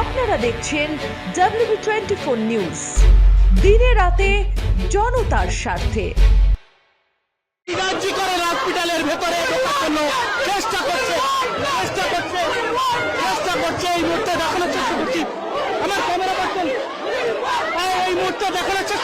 আপনারা দেখছেন W twenty four news দিনে রাতে জনতার স্বার্থে। করে চেষ্টা চেষ্টা চেষ্টা করছে এই মুহূর্তে আমার ক্যামেরা পার্সন, এই মুহূর্তে দেখানোর চেষ্টা